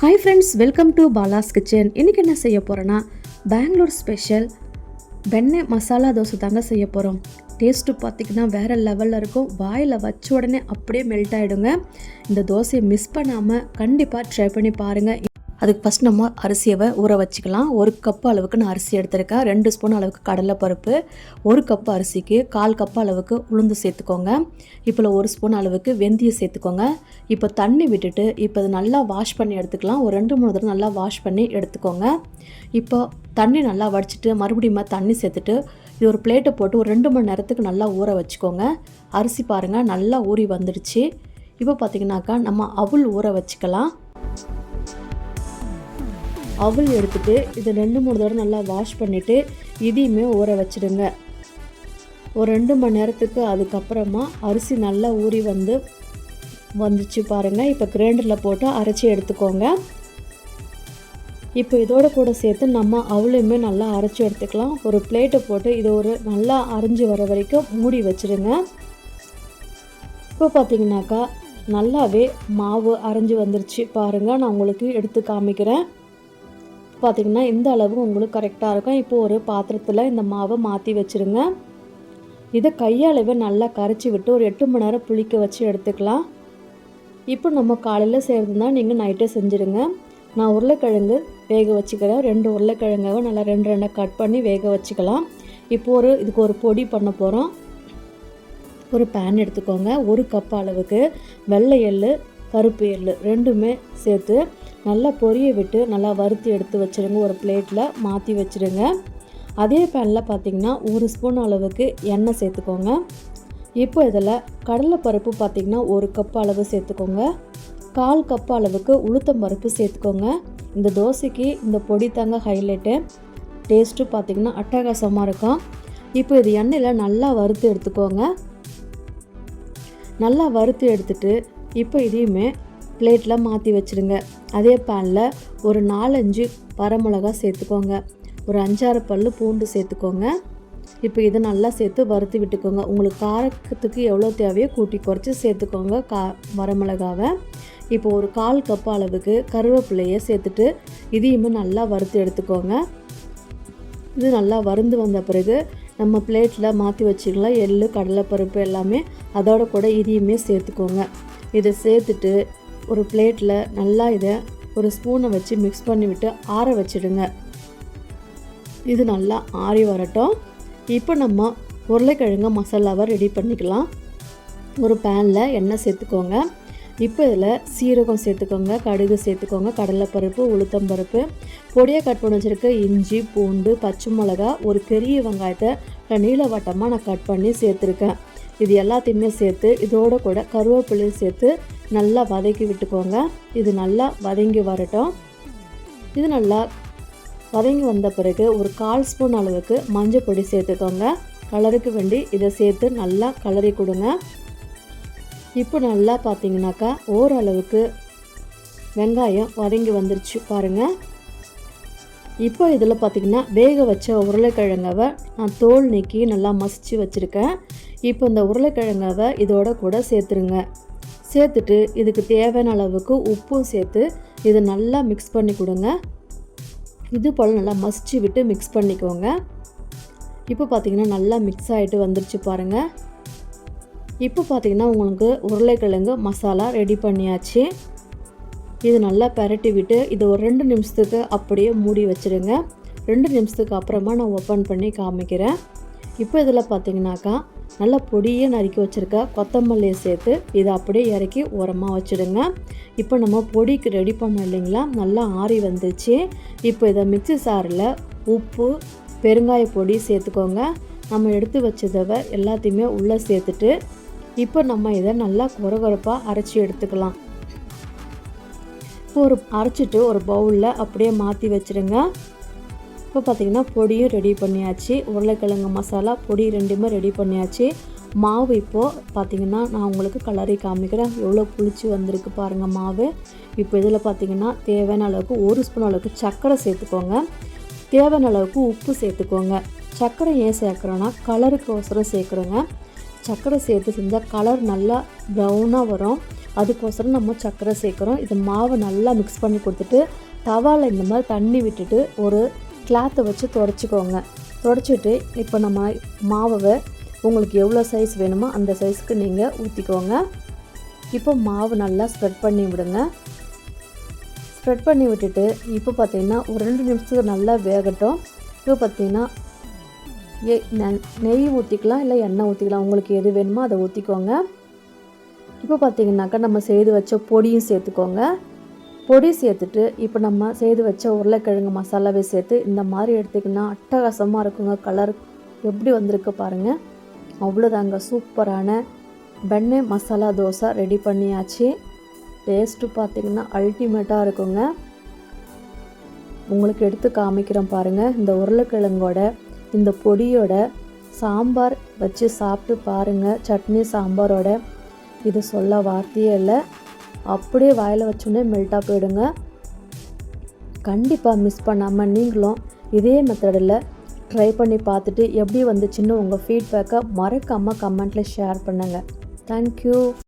Hi friends welcome to Bala's kitchen இன்றைக்கி என்ன செய்ய போகிறேன்னா பெங்களூர் ஸ்பெஷல் வெண்ணெய் மசாலா தோசை தாங்க செய்ய போகிறோம் டேஸ்ட்டு பார்த்திங்கன்னா வேறு லெவலில் இருக்கும். வாயில் வச்ச உடனே அப்படியே மெல்ட் ஆகிடுங்க இந்த தோசையை மிஸ் பண்ணாமல் கண்டிப்பாக ட்ரை பண்ணி பாருங்கள் அதுக்கு ஃபஸ்ட் நம்ம அரிசியை ஊற வச்சுக்கலாம். ஒரு கப் அளவுக்கு நான் அரிசி எடுத்திருக்கேன். ரெண்டு ஸ்பூன் அளவுக்கு கடலைப்பருப்பு ஒரு கப்பு அரிசிக்கு கால் கப்பு அளவுக்கு உளுந்து சேர்த்துக்கோங்க. இப்போ ஒரு ஸ்பூன் அளவுக்கு வெந்தயம் சேர்த்துக்கோங்க. இப்போ தண்ணி விட்டுட்டு இப்போ அதை நல்லா வாஷ் பண்ணி எடுத்துக்கலாம். ஒரு ரெண்டு மூணு தடவை நல்லா வாஷ் பண்ணி எடுத்துக்கோங்க. இப்போ தண்ணி நல்லா வடிச்சிட்டு மறுபடியும் தண்ணி சேர்த்துட்டு இது ஒரு பிளேட்டை போட்டு ஒரு ரெண்டு மணி நேரத்துக்கு நல்லா ஊற வச்சுக்கோங்க. அரிசி பாருங்கள் நல்லா ஊறி வந்துடுச்சு. இப்போ பார்த்தீங்கன்னாக்கா நம்ம அவுள் ஊற வச்சுக்கலாம். அவல் எடுத்துட்டு இதை ரெண்டு மூணு தடவை நல்லா வாஷ் பண்ணிவிட்டு இதையுமே ஊற வச்சிடுங்க. ஒரு ரெண்டு மணி நேரத்துக்கு அதுக்கப்புறமா அரிசி நல்லா ஊறி வந்து வந்துச்சு பாருங்கள் இப்போ கிரைண்டரில் போட்டு அரைச்சி எடுத்துக்கோங்க. இப்போ இதோட கூட சேர்த்து நம்ம அவளையுமே நல்லா அரைச்சி எடுத்துக்கலாம். ஒரு பிளேட்டை போட்டு இதை ஒரு நல்லா அரைஞ்சி வர வரைக்கும் மூடி வச்சுருங்க இப்போ பார்த்தீங்கன்னாக்கா நல்லாவே மாவு அரைஞ்சி வந்துருச்சு பாருங்கள் நான் உங்களுக்கு எடுத்து காமிக்கிறேன். பார்த்திங்கன்னா இந்த அளவு உங்களுக்கு கரெக்டாக இருக்கும். இப்போது ஒரு பாத்திரத்தில் இந்த மாவை மாற்றி வச்சுருங்க. இதை கையாலவே நல்லா கரைச்சி விட்டு ஒரு எட்டு மணி நேரம் புளிக்க வச்சு எடுத்துக்கலாம். இப்போ நம்ம காலையில் செய்கிறதுனா நீங்கள் நைட்டே செஞ்சுருங்க. நான் உருளைக்கிழங்கு வேக வச்சுக்கிறேன். ரெண்டு உருளைக்கிழங்காவை நல்லா ரெண்டு ரெண்டாக கட் பண்ணி வேக வச்சுக்கலாம். இப்போ ஒரு இதுக்கு ஒரு பொடி பண்ண போகிறோம் ஒரு பேன் எடுத்துக்கோங்க. ஒரு கப் அளவுக்கு வெள்ளை எள்ளு கருப்பு எள்ளு ரெண்டுமே சேர்த்து நல்லா பொரிய விட்டு நல்லா வறுத்து எடுத்து வச்சுருங்க. ஒரு பிளேட்டில் மாற்றி வச்சுருங்க. அதே பேனில் பார்த்திங்கன்னா ஒரு ஸ்பூன் அளவுக்கு எண்ணெய் சேர்த்துக்கோங்க. இப்போ இதில் கடலைப்பருப்பு பார்த்திங்கன்னா ஒரு கப் அளவு சேர்த்துக்கோங்க. கால் கப் அளவுக்கு உளுத்தம் பருப்பு சேர்த்துக்கோங்க. இந்த தோசைக்கு இந்த பொடி தாங்க ஹைலைட்டு டேஸ்ட்டு பார்த்திங்கன்னா அட்டகாசமாக இருக்கும். இப்போ இது எண்ணெயில் நல்லா வறுத்து எடுத்துக்கோங்க. நல்லா வறுத்து எடுத்துட்டு இப்போ இதையுமே பிளேட்டில் மாற்றி வச்சுடுங்க அதே பேனில் ஒரு நாலஞ்சு வரமிளகா சேர்த்துக்கோங்க. ஒரு அஞ்சாறு பல் பூண்டு சேர்த்துக்கோங்க. இப்போ இதை நல்லா சேர்த்து வறுத்து விட்டுக்கோங்க. உங்களுக்கு காரத்துக்கு எவ்வளோ தேவையோ கூட்டி குறைச்சி சேர்த்துக்கோங்க கா வரமிளகாவை. இப்போ ஒரு கால் கப் அளவுக்கு கருவேப்பிலையை சேர்த்துட்டு இதையுமே நல்லா வறுத்து எடுத்துக்கோங்க. இது நல்லா வறுந்து வந்த பிறகு நம்ம பிளேட்டில் மாற்றி வச்சுக்கலாம். எள்ளு கடலைப்பருப்பு எல்லாமே அதோட கூட இதையுமே சேர்த்துக்கோங்க. இதை சேர்த்துட்டு ஒரு பிளேட்டில் நல்லா இதை ஒரு ஸ்பூனை வச்சு மிக்ஸ் பண்ணிவிட்டு ஆற வச்சிடுங்க. இது நல்லா ஆறி வரட்டும். இப்போ நம்ம உருளைக்கிழங்கு மசாலாவை ரெடி பண்ணிக்கலாம். ஒரு பேனில் எண்ணெய் சேர்த்துக்கோங்க. இப்போ இதில் சீரகம் சேர்த்துக்கோங்க கடுகு சேர்த்துக்கோங்க கடலைப்பருப்பு உளுத்தம்பருப்பு. பொடியாக கட் பண்ணி வச்சுருக்க இஞ்சி பூண்டு பச்சை மிளகா ஒரு பெரிய வெங்காயத்தை நீல வட்டமாக நான் கட் பண்ணி சேர்த்துருக்கேன். இது எல்லாத்தையுமே சேர்த்து இதோட கூட கருவேப்பிலையும் சேர்த்து நல்லா வதக்கி விட்டுக்கோங்க. இது நல்லா வதங்கி வரட்டும். இது நல்லா வதங்கி வந்த பிறகு ஒரு கால் ஸ்பூன் அளவுக்கு மஞ்சள் பொடி சேர்த்துக்கோங்க. கலருக்கு வேண்டி இதை சேர்த்து நல்லா கலரி கொடுங்க. இப்போ நல்லா பார்த்தீங்கன்னாக்கா ஓரளவுக்கு வெங்காயம் வதங்கி வந்துருச்சு பாருங்கள் இப்போ இதில் பார்த்திங்கன்னா வேக வச்ச உருளைக்கிழங்கவை நான் தோல் நீக்கி நல்லா மசித்து வச்சுருக்கேன். இப்போ இந்த உருளைக்கிழங்கவை இதோட கூட சேர்த்துருங்க. சேர்த்துட்டு இதுக்கு தேவையான அளவுக்கு உப்பும் சேர்த்து இதை நல்லா மிக்ஸ் பண்ணி கொடுங்க. இது போல் நல்லா மசிச்சு விட்டு மிக்ஸ் பண்ணிக்கோங்க. இப்போ பார்த்திங்கன்னா நல்லா மிக்ஸ் ஆகிட்டு வந்துருச்சு பாருங்கள் இப்போ பார்த்திங்கன்னா உங்களுக்கு உருளைக்கிழங்கு மசாலா ரெடி பண்ணியாச்சு. இது நல்லா பரட்டி விட்டு இது ஒரு ரெண்டு நிமிஷத்துக்கு அப்படியே மூடி வச்சுருங்க. ரெண்டு நிமிஷத்துக்கு அப்புறமா நான் ஓப்பன் பண்ணி காமிக்கிறேன். இப்போ இதில் பார்த்தீங்கன்னாக்கா நல்லா பொடியை நறுக்கி வச்சுருக்க கொத்தமல்லியை சேர்த்து இதை அப்படியே இறக்கி உரமாக வச்சுடுங்க. இப்போ நம்ம பொடிக்கு ரெடி பண்ணோம் இல்லைங்களா? நல்லா ஆறி வந்துச்சு. இப்போ இதை மிக்சி சாரில் உப்பு பெருங்காய பொடி சேர்த்துக்கோங்க. நம்ம எடுத்து வச்சதவை எல்லாத்தையுமே உள்ளே சேர்த்துட்டு இப்போ நம்ம இதை நல்லா குறகுறப்பாக அரைச்சி எடுத்துக்கலாம். இப்போ ஒரு அரைச்சிட்டு ஒரு பவுலில் அப்படியே மாற்றி வச்சுடுங்க. இப்போ பார்த்திங்கன்னா பொடியும் ரெடி பண்ணியாச்சு. உருளைக்கிழங்கு மசாலா பொடி ரெண்டுமே ரெடி பண்ணியாச்சு. மாவு இப்போது பார்த்திங்கன்னா நான் உங்களுக்கு கலரி காமிக்கிறேன். எவ்வளோ புளிச்சு வந்திருக்கு பாருங்கள் மாவு. இப்போ இதில் பார்த்திங்கன்னா தேவையான அளவுக்கு ஒரு ஸ்பூன் அளவுக்கு சர்க்கரை சேர்த்துக்கோங்க. தேவையான அளவுக்கு உப்பு சேர்த்துக்கோங்க. சர்க்கரை ஏன் சேர்க்குறோன்னா கலருக்கு ஒசரம் சேர்க்குறோங்க. சர்க்கரை சேர்த்து செஞ்சால் கலர் நல்லா ப்ரௌனாக வரும். அதுக்கோசரம் நம்ம சர்க்கரை சேர்க்குறோம். இது மாவை நல்லா மிக்ஸ் பண்ணி கொடுத்துட்டு தவாவில் இந்த மாதிரி தண்ணி விட்டுட்டு ஒரு கிளாத்தை வச்சு தொடச்சிக்கோங்க. தொடச்சிட்டு இப்போ நம்ம மாவை உங்களுக்கு எவ்வளோ சைஸ் வேணுமோ அந்த சைஸ்க்கு நீங்கள் ஊற்றிக்கோங்க இப்போ மாவு நல்லா ஸ்ப்ரெட் பண்ணி விடுங்க. ஸ்ப்ரெட் பண்ணி விட்டுட்டு இப்போ பார்த்தீங்கன்னா ஒரு ரெண்டு நிமிஷத்துக்கு நல்லா வேகட்டும். இப்போ பார்த்தீங்கன்னா ஏ நெய் ஊற்றிக்கலாம் இல்லை எண்ணெய் ஊற்றிக்கலாம் உங்களுக்கு எது வேணுமோ அதை ஊற்றிக்கோங்க இப்போ பார்த்தீங்கன்னாக்கா நம்ம செய்து வச்ச பொடியும் சேர்த்துக்கோங்க. பொடி சேர்த்துட்டு இப்போ நம்ம செய்து வச்ச உருளைக்கிழங்கு மசாலாவே சேர்த்து இந்த மாதிரி எடுத்திங்கன்னா அட்டகாசமாக இருக்குங்க. கலர் எப்படி வந்திருக்கு பாருங்கள் அவ்வளோதாங்க சூப்பரான வெண்ணெய் மசாலா தோசை ரெடி பண்ணியாச்சு. டேஸ்ட்டு பார்த்தீங்கன்னா அல்டிமேட்டாக இருக்குங்க. உங்களுக்கு எடுத்து காமிக்கிறோம் பாருங்கள் இந்த உருளைக்கிழங்கோட இந்த பொடியோட சாம்பார் வச்சு சாப்பிட்டு பாருங்கள் சட்னி சாம்பாரோட இது சொல்ல வார்த்தையே இல்லை. அப்படியே வாயில் வச்சோன்னே மெல்ட்டாக போயிடுங்க. கண்டிப்பாக மிஸ் பண்ணாமல் நீங்களும் இதே மெத்தடில் ட்ரை பண்ணி பார்த்துட்டு எப்படி வந்துச்சுன்னு உங்கள் ஃபீட்பேக்கை மறக்காமல் கமெண்ட்டில் ஷேர் பண்ணுங்கள் தேங்க்யூ